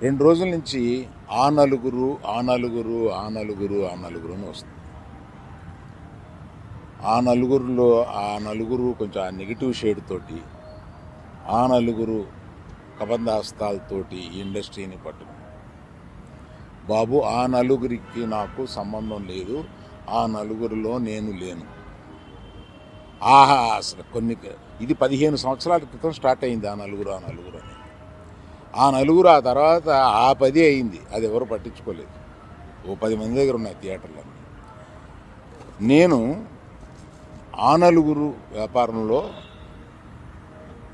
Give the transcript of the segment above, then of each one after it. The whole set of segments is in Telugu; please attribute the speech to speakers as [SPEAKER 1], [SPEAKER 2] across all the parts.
[SPEAKER 1] రెండు రోజుల నుంచి ఆ నలుగురు ఆ నలుగురు ఆ నలుగురు ఆ నలుగురు అని వస్తుంది. ఆ నలుగురిలో ఆ నలుగురు కొంచెం ఆ నెగిటివ్ షేడ్ తోటి ఆ నలుగురు కబంధాస్తాలతోటి ఈ ఇండస్ట్రీని పట్టుకుని బాబు ఆ నలుగురికి నాకు సంబంధం లేదు. ఆ నలుగురిలో నేను లేను. ఆహా అసలు కొన్ని ఇది పదిహేను సంవత్సరాల క్రితం స్టార్ట్ అయింది ఆ నలుగురు ఆ నలుగురు అని. ఆ నలుగురు ఆ తర్వాత ఆ పది అయింది. అది ఎవరు పట్టించుకోలేదు. ఓ పది మంది దగ్గర ఉన్నాయి థియేటర్లన్నీ. నేను ఆ నలుగురు వ్యాపారంలో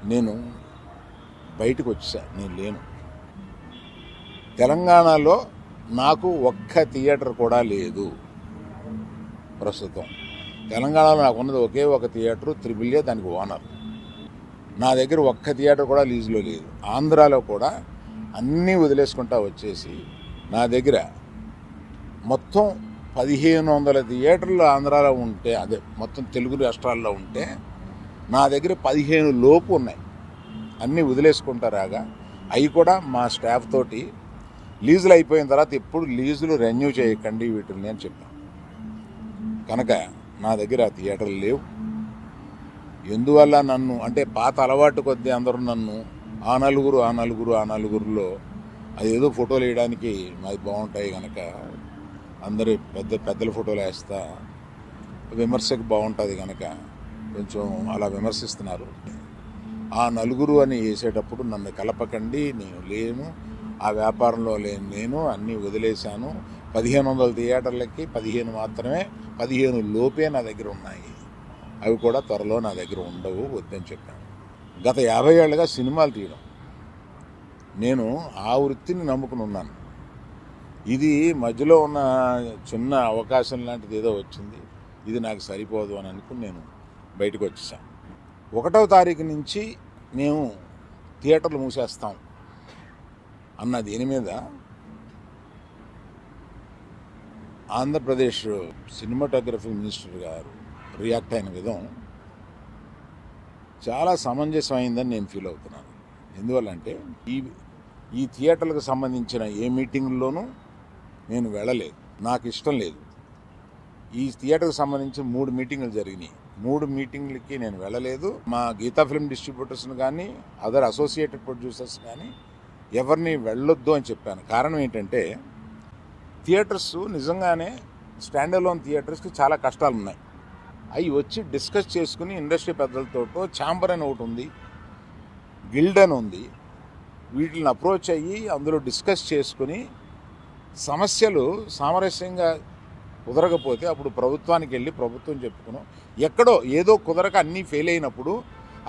[SPEAKER 1] నేను బయటకు వచ్చా. నేను లేను. తెలంగాణలో నాకు ఒక్క థియేటర్ కూడా లేదు. ప్రస్తుతం. తెలంగాణలో నాకు ఉన్నది ఒకే ఒక థియేటర్ త్రిబుల్ఏ దానికి ఓనర్. నా దగ్గర ఒక్క థియేటర్ కూడా లీజులో లేదు. ఆంధ్రాలో కూడా అన్నీ వదిలేసుకుంటా వచ్చేసి నా దగ్గర మొత్తం పదిహేను వందల థియేటర్లు ఆంధ్రాలో ఉంటే అదే మొత్తం తెలుగు రాష్ట్రాల్లో ఉంటే నా దగ్గర పదిహేను లోపు ఉన్నాయి. అన్నీ వదిలేసుకుంటారాగా అవి కూడా మా స్టాఫ్ తోటి లీజులు అయిపోయిన తర్వాత ఎప్పుడు లీజులు రెన్యూ చేయకండి వీటిని అని చెప్పాను కనుక నా దగ్గర ఆ థియేటర్లు లేవు. ఎందువల్ల నన్ను అంటే పాత అలవాటు కొద్దీ అందరూ నన్ను ఆ నలుగురు ఆ నలుగురు ఆ నలుగురులో అదేదో ఫోటోలు వేయడానికి మాది బాగుంటాయి కనుక అందరి పెద్ద పెద్దల ఫోటోలు వేస్తా విమర్శకు బాగుంటుంది కనుక కొంచెం అలా విమర్శిస్తున్నారు. ఆ నలుగురు అని వేసేటప్పుడు నన్ను కలపకండి నేను లేను ఆ వ్యాపారంలో లేను నేను అన్నీ వదిలేశాను. పదిహేను వందల థియేటర్లకి పదిహేను మాత్రమే పదిహేను లోపే నా దగ్గర ఉన్నాయి. అవి కూడా త్వరలో నా దగ్గర ఉండవు వద్దని చెప్పాను. గత యాభై ఏళ్ళుగా సినిమాలు తీయడం. నేను ఆ వృత్తిని నమ్ముకుని ఉన్నాను. ఇది మధ్యలో ఉన్న చిన్న అవకాశం లాంటిది ఏదో వచ్చింది. ఇది నాకు సరిపోదు అని అనుకుని నేను బయటకు వచ్చేసాను. ఒకటవ తారీఖు నుంచి మేము థియేటర్లు మూసేస్తాం అన్న దీని మీద ఆంధ్రప్రదేశ్ సినిమాటోగ్రఫీ మినిస్టర్ గారు రియాక్ట్ అయిన విధం చాలా సమంజసమైందని నేను ఫీల్ అవుతున్నాను. ఎందువల్లంటే ఈ ఈ థియేటర్లకు సంబంధించిన ఏ మీటింగ్లోనూ నేను వెళ్ళలేదు. నాకు ఇష్టం లేదు. ఈ థియేటర్కి సంబంధించి మూడు మీటింగులు జరిగినాయి. మూడు మీటింగ్లకి నేను వెళ్ళలేదు. మా గీతా ఫిల్మ్ డిస్ట్రిబ్యూటర్స్ని కానీ అదర్ అసోసియేటెడ్ ప్రొడ్యూసర్స్ కానీ ఎవరిని వెళ్ళొద్దు అని చెప్పాను. కారణం ఏంటంటే థియేటర్స్ నిజంగానే స్టాండ్ అలోన్ థియేటర్స్కి చాలా కష్టాలు ఉన్నాయి అవి వచ్చి డిస్కస్ చేసుకుని ఇండస్ట్రీ పెద్దలతో ఛాంబర్ అని ఒకటి ఉంది గిల్డ్ అని ఉంది. వీటిని అప్రోచ్ అయ్యి అందులో డిస్కస్ చేసుకుని సమస్యలు సామరస్యంగా కుదరకపోతే అప్పుడు ప్రభుత్వానికి వెళ్ళి ప్రభుత్వం చెప్పుకున్నాం. ఎక్కడో ఏదో కుదరక అన్నీ ఫెయిల్ అయినప్పుడు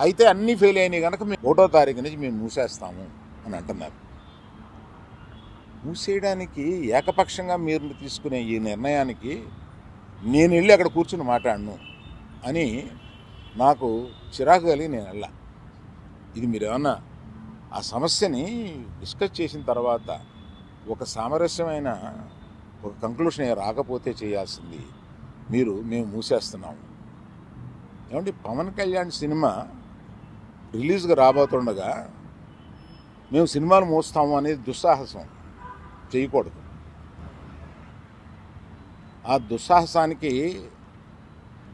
[SPEAKER 1] అయితే అన్నీ ఫెయిల్ అయినాయి కనుక మేము ఒకటో తారీఖు నుంచి మేము మూసేస్తాము అని అంటున్నారు. మూసేయడానికి ఏకపక్షంగా మీరు తీసుకునే ఈ నిర్ణయానికి నేను వెళ్ళి అక్కడ కూర్చుని మాట్లాడను అని నాకు చిరాకు కలిగి నేను వెళ్ళా. ఇది మీరు ఏమన్నా ఆ సమస్యని డిస్కస్ చేసిన తర్వాత ఒక సామరస్యమైన ఒక కంక్లూషన్ రాకపోతే చేయాల్సింది మీరు మేము మూసేస్తున్నాము. ఏమంటే పవన్ కళ్యాణ్ సినిమా రిలీజ్గా రాబోతుండగా మేము సినిమాలు మూస్తాము అనేది దుస్సాహసం. చేయకూడదు. ఆ దుస్సాహసానికి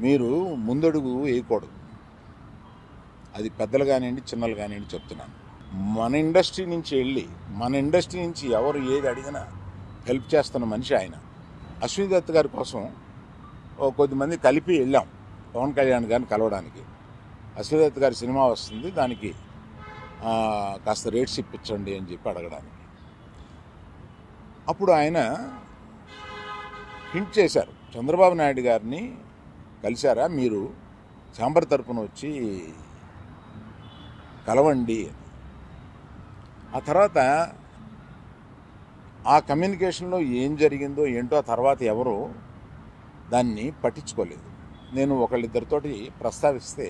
[SPEAKER 1] మీరు ముందడుగు వేయకూడదు. అది పెద్దలు కానివ్వండి చిన్నలు కానివ్వండి చెప్తున్నాను. మన ఇండస్ట్రీ నుంచి వెళ్ళి మన ఇండస్ట్రీ నుంచి ఎవరు ఏది అడిగినా హెల్ప్ చేస్తున్న మనిషి ఆయన. అశ్విని దత్ గారి కోసం ఓ కొద్దిమంది కలిపి వెళ్ళాం పవన్ కళ్యాణ్ గారిని కలవడానికి. అశ్విని దత్ గారి సినిమా వస్తుంది దానికి కాస్త రేట్స్ ఇప్పించండి అని చెప్పి అడగడానికి. అప్పుడు ఆయన హింట్ చేశారు. చంద్రబాబు నాయుడు గారిని కలిశారా? మీరు చాంబర్ తరపున వచ్చి కలవండి అని. ఆ తర్వాత ఆ కమ్యూనికేషన్లో ఏం జరిగిందో ఏంటో ఆ తర్వాత ఎవరు దాన్ని పట్టించుకోలేదు. నేను ఒకళ్ళిద్దరితోటి ప్రస్తావిస్తే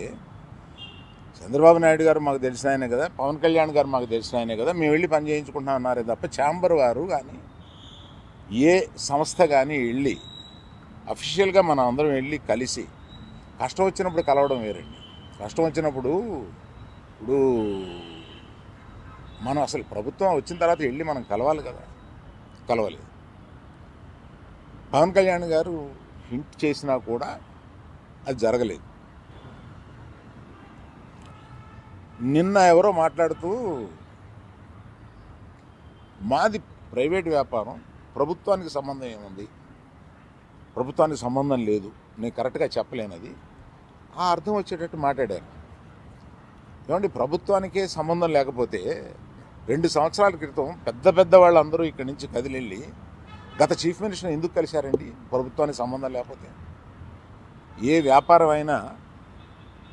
[SPEAKER 1] చంద్రబాబు నాయుడు గారు మాకు తెలిసిన ఆయనే కదా పవన్ కళ్యాణ్ గారు మాకు తెలిసిన ఆయనే కదా మేము వెళ్ళి పని చేయించుకుంటున్నాం అన్నారే తప్ప ఛాంబర్ వారు కానీ ఏ సంస్థ కానీ వెళ్ళి అఫీషియల్గా మనం అందరం వెళ్ళి కలిసి కష్టం వచ్చినప్పుడు కలవడం వేరండి. కష్టం వచ్చినప్పుడు ఇప్పుడు మనం అసలు ప్రభుత్వం వచ్చిన తర్వాత వెళ్ళి మనం కలవాలి కదా. కలవలేదు. పవన్ కళ్యాణ్ గారు హింట్ చేసినా కూడా అది జరగలేదు. నిన్న ఎవరో మాట్లాడుతూ మాది ప్రైవేట్ వ్యాపారం ప్రభుత్వానికి సంబంధం ఏముంది? ప్రభుత్వానికి సంబంధం లేదు. నేను కరెక్ట్గా చెప్పలేనది ఆ అర్థం వచ్చేటట్టు మాట్లాడారు. ఏమండి ప్రభుత్వానికే సంబంధం లేకపోతే రెండు సంవత్సరాల క్రితం పెద్ద పెద్ద వాళ్ళందరూ ఇక్కడి నుంచి కదిలెళ్ళి గత చీఫ్ మినిస్టర్ ఎందుకు కలిశారండి? ప్రభుత్వానికి సంబంధం లేకపోతే. ఏ వ్యాపారం అయినా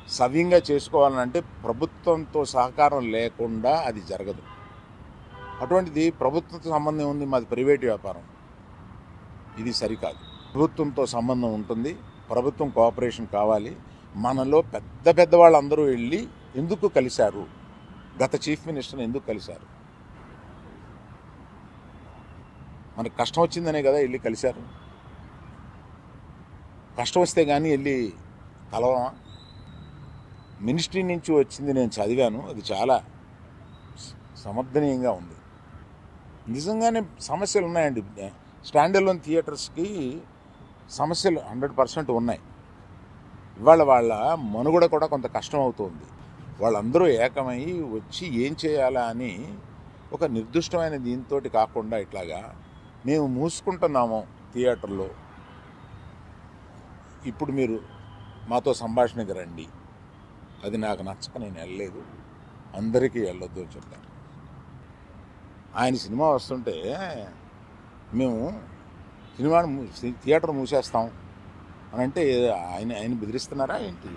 [SPEAKER 1] సవ్యంగా చేసుకోవాలంటే ప్రభుత్వంతో సహకారం లేకుండా అది జరగదు. అటువంటిది ప్రభుత్వంతో సంబంధం ఉంది మాది ప్రైవేట్ వ్యాపారం. ఇది సరికాదు. ప్రభుత్వంతో సంబంధం ఉంటుంది ప్రభుత్వం కోఆపరేషన్ కావాలి. మనలో పెద్ద పెద్ద వాళ్ళందరూ వెళ్ళి ఎందుకు కలిశారు? గత చీఫ్ మినిస్టర్ని ఎందుకు కలిశారు? మనకు కష్టం వచ్చిందనే కదా వెళ్ళి కలిశారు. కష్టం వస్తే కానీ వెళ్ళి కలవమా మినిస్ట్రీ నుంచి వచ్చింది నేను చదివాను అది చాలా సమర్థనీయంగా ఉంది. నిజంగానే సమస్యలు ఉన్నాయండి. స్టాండర్లోన్ థియేటర్స్కి సమస్యలు హండ్రెడ్ పర్సెంట్ ఉన్నాయి. ఇవాళ వాళ్ళ మనుగడ కూడా కొంత కష్టం అవుతుంది వాళ్ళందరూ ఏకమై వచ్చి ఏం చేయాలా అని ఒక నిర్దిష్టమైన దీంతో కాకుండా ఇట్లాగా మేము మూసుకుంటున్నాము థియేటర్లో. ఇప్పుడు మీరు మాతో సంభాషణకి రండి. అది నాకు నచ్చక నేను వెళ్ళలేదు. అందరికీ వెళ్ళొద్దు అని చెప్పాను ఆయన సినిమా వస్తుంటే మేము సినిమాను థియేటర్ మూసేస్తాం అని అంటే ఆయన ఆయన బెదిరిస్తున్నారా ఏంటి?